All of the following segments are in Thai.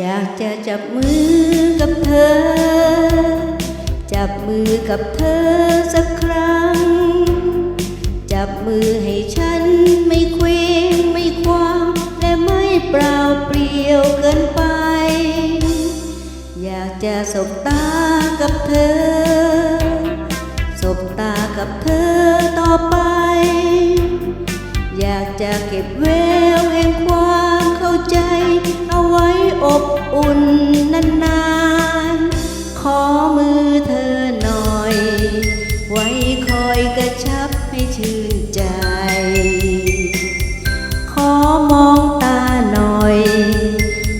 อยากจะจับมือกับเธอ จับมือกับเธอสักครั้ง จับมือให้ฉันไม่เคว้งไม่คว้างและไม่เปล่าเปลี่ยวเกินไป อยากจะสบตากับเธอ สบตากับเธอต่อไป อยากจะเก็บแว อบอุ่นนานๆ ขอมือเธอหน่อย ไว้คอยกระชับให้ชื่นใจ ขอมองตาหน่อย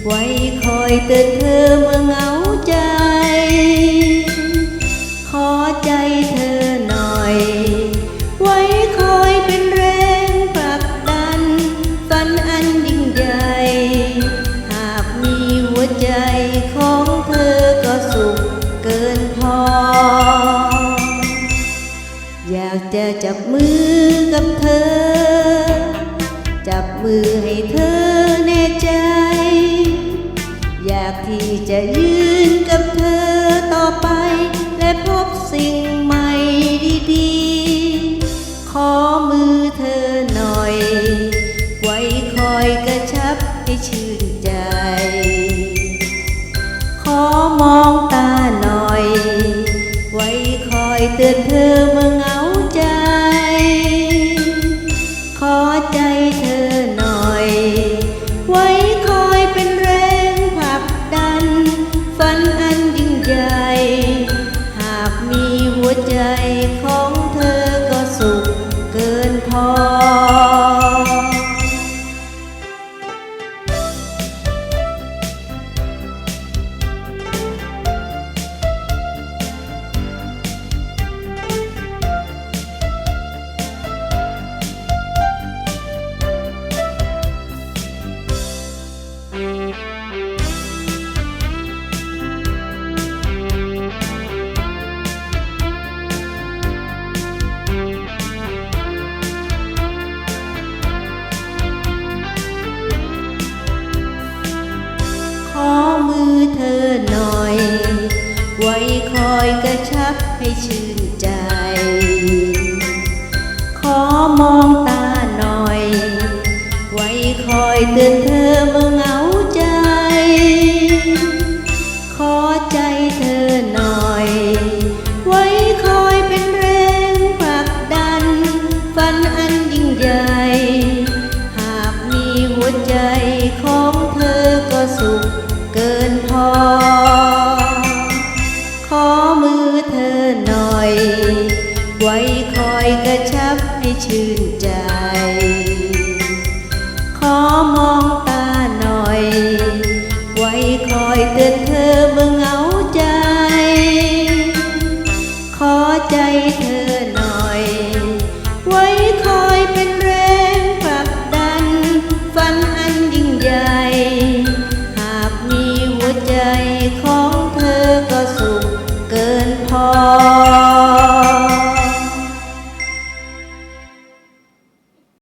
ไว้คอยเตือนเธอเมื่อเหงาใจ ขอใจเธอหน่อย ไว้คอยเป็นแรงผลักดันฝันอันยิ่ ออยากจะจับมือกับเธอ จับมือให้เธอแน่ใจ อยากที่จะยืนกับเธอต่อไป และพบสิ่งใหม่ดีๆ ขอมือเธอหน่อย ไว้คอยกระชับให้ชื่นใจ ขอมอง เตือนเธอเมื่อไง อเธอหน่อย ไว้คอยกระชับให้ชื่นใจ ขอมองตาหน่อย ไว้คอยเตือนเธอ ไว้คอยกระชับให้ชื่นใจ ขอมองตาหน่อย ไว้คอยเตือนเธอเมื่อเหงาใจ ขอใจเธอ